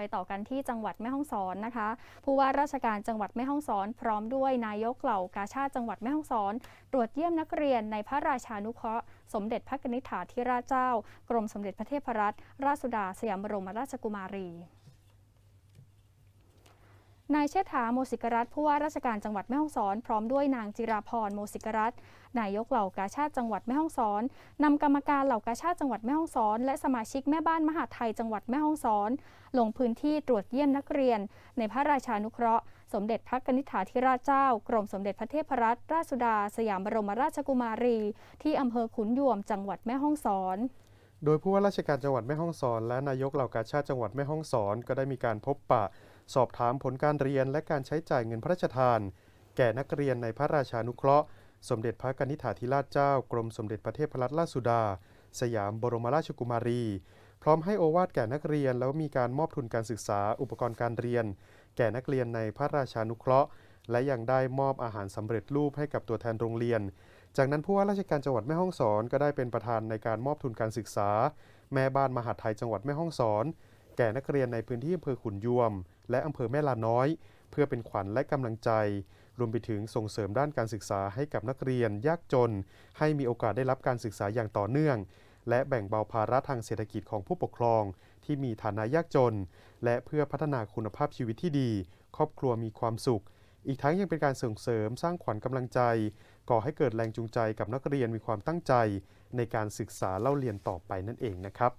ไปต่อกันที่จังหวัดแม่ฮ่องสอนนะคะ ผู้ว่าราชการจังหวัดแม่ฮ่องสอน พร้อมด้วยนายกเหล่ากาชาติจังหวัดแม่ฮ่องสอน ตรวจเยี่ยมนักเรียนในพระราชานุเคราะห์ สมเด็จพระนิษฐาธิราชเจ้า กรมสมเด็จพระเทพรัตนราชสุดาสยามบรมราชกุมารี นายเชษฐาโมสิกรัตน์ผู้ว่าราชการจังหวัดแม่ฮ่องสอน พร้อมด้วยนางจิราพรโมสิกรัตน์นายกเหล่ากาชาติจังหวัดแม่ฮ่องสอนนำกรรมการเหล่ากาชาติจังหวัดแม่ฮ่องสอน และสมาชิกแม่บ้านมหาไทยจังหวัดแม่ฮ่องสอน ลงพื้นที่ตรวจเยี่ยมนักเรียน ในพระราชานุเคราะห์ สมเด็จพระนิษฐาธิราชเจ้า กรมสมเด็จพระเทพรัตนราชสุดา สยามบรมราชกุมารี ที่อำเภอขุนยวมจังหวัดแม่ฮ่องสอนโดยผู้ว่าราชการจังหวัดแม่ฮ่องสอน และนายกเหล่ากาชาติจังหวัดแม่ฮ่องสอน ก็ได้มีการพบปะ สอบถามผลการเรียนและการใช้จ่ายเงินพระราชทาน แก่นักเรียนในพระราชานุเคราะห์ สมเด็จพระกนิษฐาธิราชเจ้ากรมสมเด็จพระเทพรัตนราชสุดา สยามบรมราชกุมารี พร้อมให้โอวาทแก่นักเรียนแล้วมีการมอบทุนการศึกษาอุปกรณ์การเรียน แก่นักเรียนในพระราชานุเคราะห์ และยังได้มอบอาหารสำเร็จรูปให้กับตัวแทนโรงเรียน จากนั้นผู้ว่าราชการจังหวัดแม่ฮ่องสอนก็ได้เป็นประธานในการมอบทุนการศึกษา แม่บ้านมหาดไทยจังหวัดแม่ฮ่องสอน แก่นักเรียนในพื้นที่อำเภอขุนยวม และอำเภอแม่ลาน้อย เพื่อเป็นขวัญและกำลังใจ รวมไปถึงส่งเสริมด้านการศึกษาให้กับนักเรียนยากจน ให้มีโอกาสได้รับการศึกษาอย่างต่อเนื่อง และแบ่งเบาภาระทางเศรษฐกิจของผู้ปกครอง ที่มีฐานะยากจน และเพื่อพัฒนาคุณภาพชีวิตที่ดี ครอบครัวมีความสุข อีกทั้งยังเป็นการส่งเสริมสร้างขวัญกำลังใจ ก่อให้เกิดแรงจูงใจกับนักเรียนมีความตั้งใจ ในการศึกษาเล่าเรียนต่อไปนั่นเองนะครับ